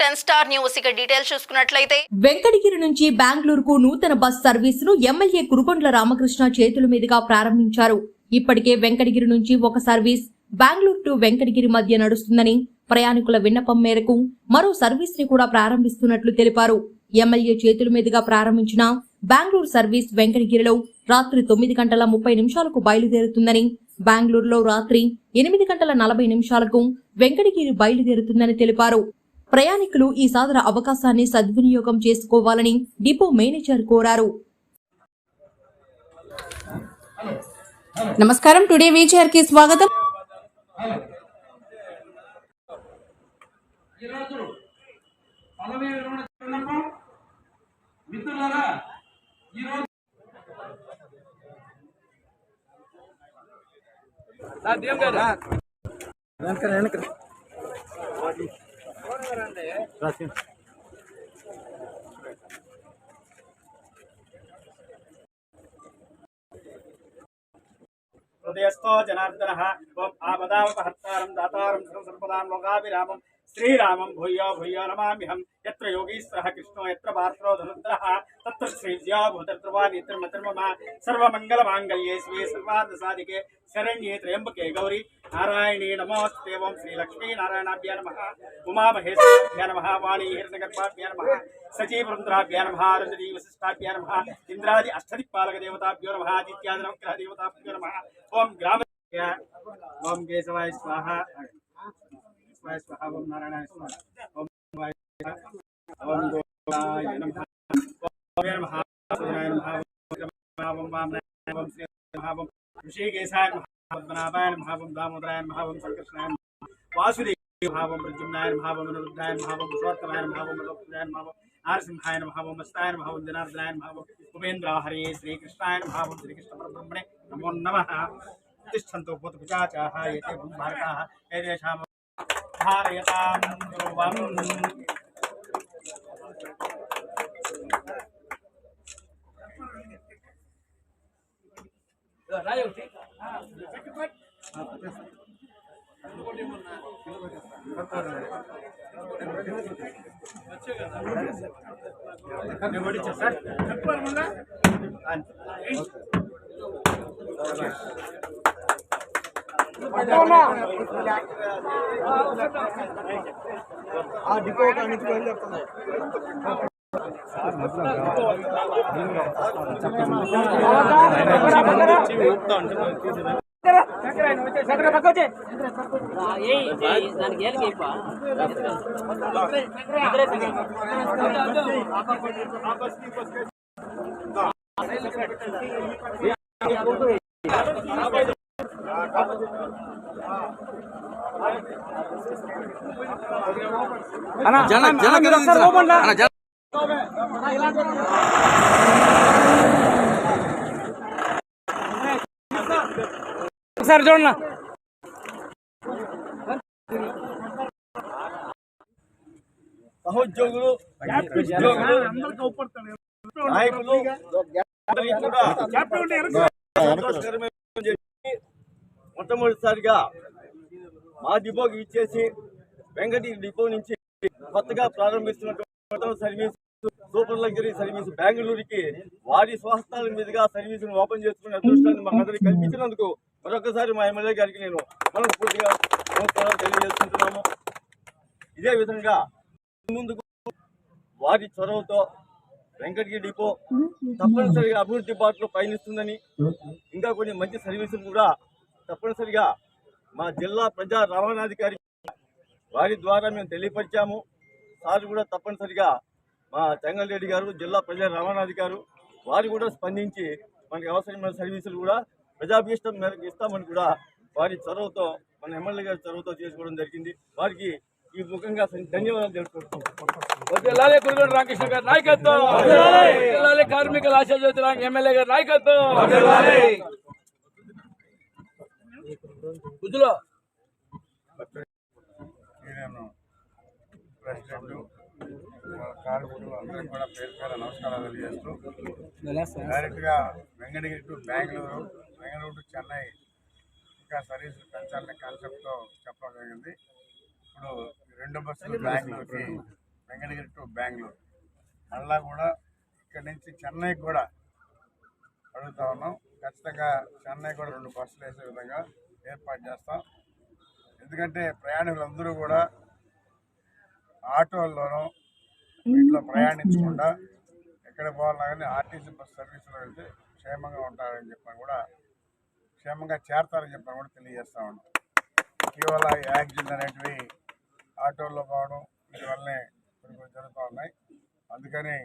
Ten star news. ఇక details చూసుకున్నట్లయితే వెంకటగిరి నుంచి బెంగళూరుకు నూతన బస్ సర్వీసును ఎమ్మెల్యే కురుగొండ్ల రామకృష్ణ చేతుల మీదుగా ప్రారంభించారు. ఇప్పటికే వెంకటగిరి నుంచి ఒక సర్వీస్ బెంగళూరు టు వెంకటగిరి మధ్య నడుస్తుందని ప్రయాణికుల విన్నపం మేరకు మరో సర్వీస్ని కూడా ప్రారంభిస్తున్నట్లు తెలిపారు. ఎమ్మెల్యే చేతుల మీదుగా ప్రారంభించిన బెంగళూరు సర్వీస్ వెంకటగిరిలో రాత్రి తొమ్మిది గంటల ముప్పై నిమిషాలకు బయలుదేరుతుందని బెంగళూరులో రాత్రి ఎనిమిది గంటల నలభై నిమిషాలకు వెంకటగిరి బయలుదేరుతుందని తెలిపారు. ప్రయాణికులు ఈ సాదర అవకాశాన్ని సద్వినియోగం చేసుకోవాలని డిపో మేనేజర్ కోరారు. నమస్కారం. టుడే వీచర్కి స్వాగతం. ఈరోజు మిత్రులారా గౌరీ. Gracias. हृदयस्थो जनार्दनः त्वम् आपदावपहर्तारं दातारं सर्वं सर्वदां लोकाभिरामं श्रीरामं भूयो भूयो यत्र पात्रो धनुर्धरः దేవతాభ్యో నమ ఆదిత్యాది నవగ్రహ దేవతాభ్యో నమ ఓం గ్రామ ఓం కేశవాయ స్వాహ స్వాయ స్వాహ ఓం నారాయణాయ స్వాహ ఓం శివాయ స్వాహ. ఓం గోవిందాయ నమః ఓం నమః సూర్యాయ నమః ఓం నమః ఓం వామనాయ నమః ఓం శ్రీ నమః ఓం ఋషికేశాయ నమః ఓం పద్మనాభాయ నమః ఓం దామోదరాయ ऋषिकेशाय महापद्मनाभाय महावम दामोदराय वासुदेव भावम प्रद्युम्नाय भावम अनिरुद्धाय भावम पुष्पोत्तमाय भावम लोकप्रियाय भावम आरसिंहाय भावम अस्ताय भावम जनार्दनाय भावम उपेन्द्रा हरे नमो। नमः तिष्ठन्तो తిష్టంతో భూతపిచాచాः ఏతే భూభారతాः ఏతేషాం చెప్పాలి మళ్ళా ఒకసారి చూడన్నా సహోద్యోగులు నాయకులు మొట్టమొదటిసారిగా మా డిపోకి ఇచ్చేసి వెంకటి డిపో నుంచి కొత్తగా ప్రారంభిస్తున్నటువంటి సర్వీస్ సూపర్ లగ్జరీ సర్వీస్ బెంగళూరుకి వారి స్వస్థాల మీదుగా సర్వీస్ ఓపెన్ చేసుకునే అదృష్టాన్ని మాకందరికి కల్పించినందుకు మరొకసారి మా ఎమ్మెల్యే గారికి నేను మనస్ఫూర్తిగా నమస్కారాలు తెలియజేసుకుంటున్నాము. ఇదే విధంగా ముందుకు వారి చొరవతో వెంకటగిరి డిపో తప్పనిసరిగా అభివృద్ధి బాటలో పయనిస్తుందని ఇంకా కొన్ని మంచి సర్వీసులు కూడా తప్పనిసరిగా మా జిల్లా ప్రజా రవాణాధికారి వారి ద్వారా మేము తెలియపరిచాము. సార్ కూడా తప్పనిసరిగా మా చెంగల్ రెడ్డి గారు జిల్లా ప్రజా రవాణాధికారు వారు కూడా స్పందించి మనకి అవసరమైన సర్వీసులు కూడా ప్రజాభీష్టం మేరకు ఇస్తామని కూడా వారి చొరవతో మన ఎమ్మెల్యే గారి చొరవతో చేసుకోవడం జరిగింది. వారికి ఈ ముఖంగా ధన్యవాదాలు తెలుపుకుంటున్నాం. వదిలాలి కురుగొండ రామకృష్ణ గారి నాయకత్వం. కార్మికుల ఎమ్మెల్యే గారి నాయకత్వం. గుజ్జులో నేను ప్రెసిడెంట్ కార్మికులు అందరికీ కూడా పేరు పేరు నమస్కారాలు తెలియజేస్తూ డైరెక్ట్గా వెంకటగిరి టు బెంగళూరు బెంగళూరు టు చెన్నై ఇంకా సర్వీసులు పెంచాలనే కాన్సెప్ట్తో చెప్పడం జరిగింది. ఇప్పుడు రెండు బస్సులు బెంగళూరుకి వెంకటగిరి టు బెంగళూరు. మళ్ళా కూడా ఇక్కడి నుంచి చెన్నైకి కూడా అడుగుతా ఉన్నాం. ఖచ్చితంగా చెన్నై కూడా రెండు బస్సులు వేసే విధంగా ఏర్పాటు చేస్తాం. ఎందుకంటే ప్రయాణికులందరూ కూడా ఆటోల్లోనూ వీటిలో ప్రయాణించకుండా ఎక్కడ పోవాలన్నా కానీ ఆర్టీసీ బస్ సర్వీసులో వెళ్తే క్షేమంగా ఉంటారని చెప్పని కూడా క్షేమంగా చేరతారని చెప్పని కూడా తెలియజేస్తా ఉన్నాం. ఇటీవల యాక్సిడెంట్ అనేటివి ఆటోల్లో పోవడం వీటి వల్లనే కొన్ని కొన్ని జరుగుతూ ఉన్నాయి. అందుకని